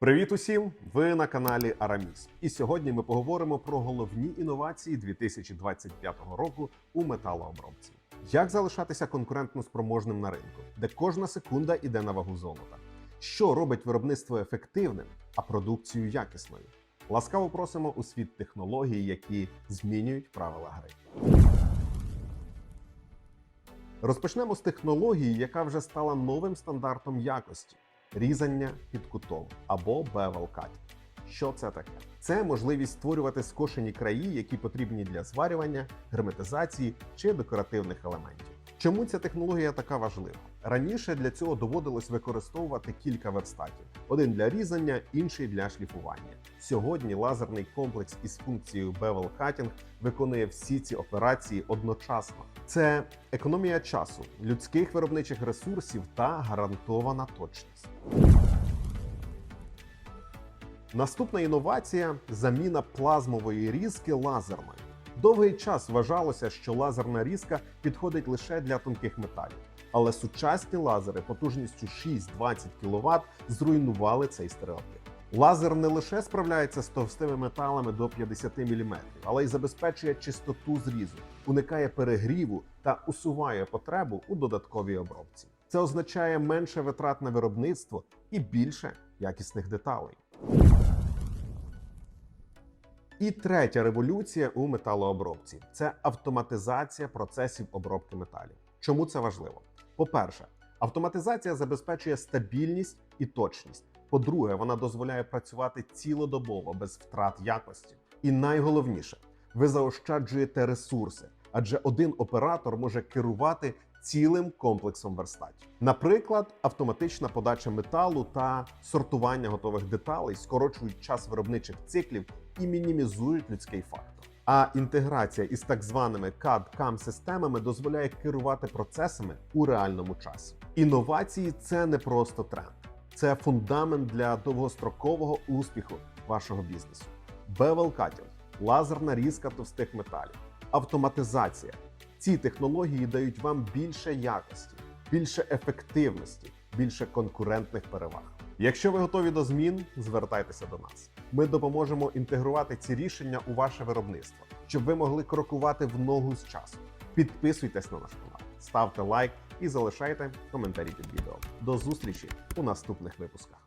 Привіт усім! Ви на каналі Араміс. І сьогодні ми поговоримо про головні інновації 2025 року у металообробці. Як залишатися конкурентно спроможним на ринку, де кожна секунда іде на вагу золота? Що робить виробництво ефективним, а продукцію якісною? Ласкаво просимо у світ технологій, які змінюють правила гри. Розпочнемо з технології, яка вже стала новим стандартом якості різання під кутом або bevel cut. Що це таке? Це можливість створювати скошені краї, які потрібні для зварювання, герметизації чи декоративних елементів. Чому ця технологія така важлива? Раніше для цього доводилось використовувати кілька верстатів: один для різання, інший для шліфування. Сьогодні лазерний комплекс із функцією bevel cutting виконує всі ці операції одночасно. Це економія часу, людських виробничих ресурсів та гарантована точність. Наступна інновація заміна плазмової різки лазерною. Довгий час вважалося, що лазерна різка підходить лише для тонких металів. Але сучасні лазери потужністю 6-20 кВт зруйнували цей стереотип. Лазер не лише справляється з товстими металами до 50 мм, але й забезпечує чистоту зрізу, уникає перегріву та усуває потребу у додатковій обробці. Це означає менше витрат на виробництво і більше якісних деталей. І третя революція у металообробці це автоматизація процесів обробки металів. Чому це важливо? По-перше, автоматизація забезпечує стабільність і точність. По-друге, вона дозволяє працювати цілодобово без втрат якості. І найголовніше, ви заощаджуєте ресурси, адже один оператор може керувати цілим комплексом верстатів. Наприклад, автоматична подача металу та сортування готових деталей скорочують час виробничих циклів і мінімізують людський фактор. А інтеграція із так званими CAD-CAM системами дозволяє керувати процесами у реальному часі. Інновації це не просто тренд, це фундамент для довгострокового успіху вашого бізнесу. Cutting – лазерна різка товстих металів, автоматизація. Ці технології дають вам більше якості, більше ефективності, більше конкурентних переваг. Якщо ви готові до змін, звертайтеся до нас. Ми допоможемо інтегрувати ці рішення у ваше виробництво, щоб ви могли крокувати в ногу з часом. Підписуйтесь на наш канал, ставте лайк і залишайте коментарі під відео. До зустрічі у наступних випусках.